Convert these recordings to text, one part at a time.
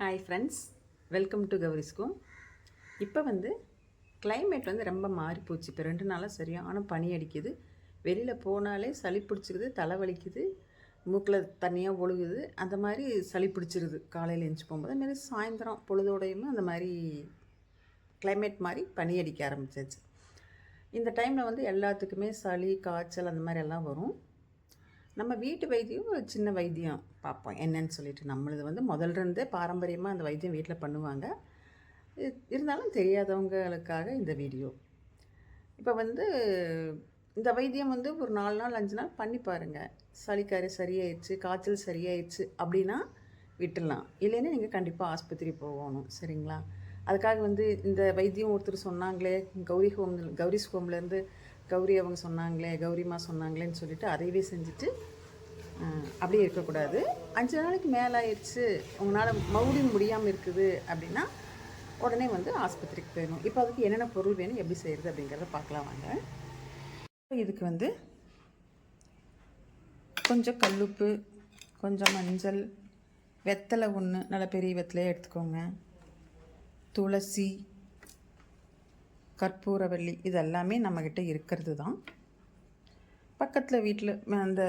Hi friends welcome to Gowri's home இப்போ வந்து climate வந்து ரொம்ப மாறி போச்சு. இப்போ ரெண்டு நாளாக சரியான பனி அடிக்குது. வெளியில் போனாலே சளி பிடிச்சிக்குது தலை வலிக்குது மூக்கில் தண்ணியாக ஒழுகுது. அந்த மாதிரி சளி பிடிச்சிருது. காலையில் எழுந்து போகும்போது அதுமாரி சாயந்தரம் பொழுதோடையுமே அந்த மாதிரி கிளைமேட் மாதிரி பனி அடிக்க ஆரம்பிச்சிச்சு இந்த டைமில் வந்து எல்லாத்துக்குமே சளி காய்ச்சல் அந்த மாதிரி எல்லாம் வரும். நம்ம வீட்டு வைத்தியம் ஒரு சின்ன வைத்தியம் பார்ப்போம். என்னன்னு சொல்லிட்டு நம்மளது வந்து முதல்ல இருந்தே பாரம்பரியமாக அந்த வைத்தியம் வீட்டில் பண்ணுவாங்க. இருந்தாலும் தெரியாதவங்களுக்காக இந்த வீடியோ. இப்போ வந்து இந்த வைத்தியம் வந்து ஒரு நாலு நாள் அஞ்சு நாள் பண்ணி பாருங்கள் சளிக்காரி சரியாயிடுச்சு காய்ச்சல் சரியாயிடுச்சு அப்படின்னா விட்டுடலாம். இல்லைன்னா நீங்கள் கண்டிப்பாக ஆஸ்பத்திரி போகணும். சரிங்களா? அதுக்காக வந்து இந்த வைத்தியம் ஒருத்தர் சொன்னாங்களே கௌரி ஹோம் கௌரி ஹோம்லேருந்து கௌரி அவங்க சொன்னாங்களே கௌரிமா சொன்னாங்களேன்னு சொல்லிட்டு அதையவே செஞ்சுட்டு அப்படியே இருக்கக்கூடாது. அஞ்சு நாளைக்கு மேலே ஆயிடுச்சு உங்களால் மறுபடியும் முடியாமல் இருக்குது அப்படின்னா உடனே வந்து ஆஸ்பத்திரிக்கு போயிடணும். இப்போ அதுக்கு என்னென்ன பொருள் வேணும் எப்படி செய்கிறது அப்படிங்கிறத பார்க்கலாம் வாங்க. இதுக்கு வந்து கொஞ்சம் கல்லுப்பு கொஞ்சம் மஞ்சள் வெத்தலை ஒன்று நல்ல பெரிய வெத்தலையே எடுத்துக்கோங்க. துளசி கற்பூரவள்ளி இதெல்லாமே நம்மக்கிட்ட இருக்கிறது தான். பக்கத்தில் வீட்டில் அந்த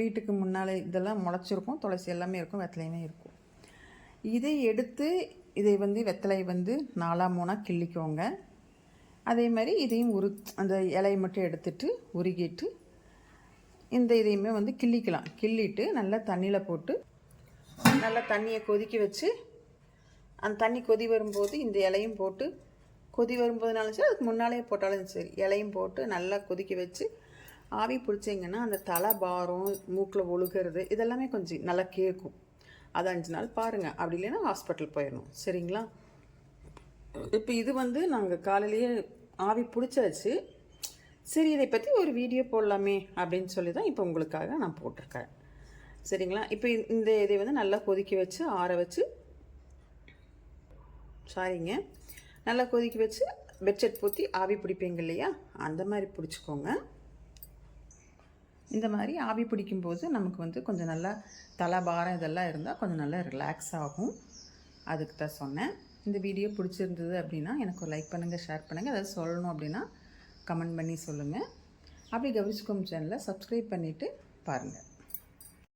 வீட்டுக்கு முன்னால் இதெல்லாம் முளைச்சிருக்கும். துளசி எல்லாமே இருக்கும் வெத்தலையுமே இருக்கும். இதை எடுத்து இதை வந்து வெத்தலை வந்து நாலாம் மூணாக கிள்ளிக்கோங்க. அதே மாதிரி இதையும் உரு அந்த இலையை மட்டும் எடுத்துட்டு உருகிட்டு இந்த இதையுமே வந்து கிள்ளிக்கலாம். கிள்ளிட்டு நல்லா தண்ணியில் போட்டு நல்லா தண்ணியை கொதிக்க வச்சு அந்த தண்ணி கொதி வரும்போது இந்த இலையும் போட்டு கொதி வரும்போதுனாலும் சரி அதுக்கு முன்னாலேயே போட்டாலும் சரி இலையும் போட்டு நல்லா கொதிக்க வச்சு ஆவி பிடிச்சிங்கன்னா அந்த தலை பாரம் மூக்கில் ஒழுகிறது இதெல்லாமே கொஞ்சம் நல்லா கேட்கும் அது அஞ்சு நாள் பாருங்கள் அப்படி இல்லைன்னா ஹாஸ்பிட்டல் போயிடணும். சரிங்களா? இப்போ இது வந்து நாங்கள் காலையிலேயே ஆவி பிடிச்சாச்சு. சரி இதை பற்றி ஒரு வீடியோ போடலாமே அப்படின்னு சொல்லி தான் இப்போ உங்களுக்காக நான் போட்டிருக்கேன். சரிங்களா? இப்போ இந்த இதை வந்து நல்லா கொதிக்க வச்சு ஆற வச்சு சாரிங்க. நல்லா கொதிக்க வச்சு பெட்ஷீட் பூத்தி ஆவி பிடிப்பீங்க இல்லையா? அந்த மாதிரி பிடிச்சிக்கோங்க. இந்த மாதிரி ஆவி பிடிக்கும்போது நமக்கு வந்து கொஞ்சம் நல்லா தலை பாரம் இதெல்லாம் இருந்தால் கொஞ்சம் நல்லா ரிலாக்ஸ் ஆகும். அதுக்கு தான் சொன்னேன். இந்த வீடியோ பிடிச்சிருந்தது அப்படின்னா எனக்கு ஒரு லைக் பண்ணுங்கள் ஷேர் பண்ணுங்கள் ஏதாவது சொல்லணும் அப்படின்னா கமெண்ட் பண்ணி சொல்லுங்கள் அப்படி கௌரிஸ்கோம் சேனலை சப்ஸ்கிரைப் பண்ணிவிட்டு பாருங்கள்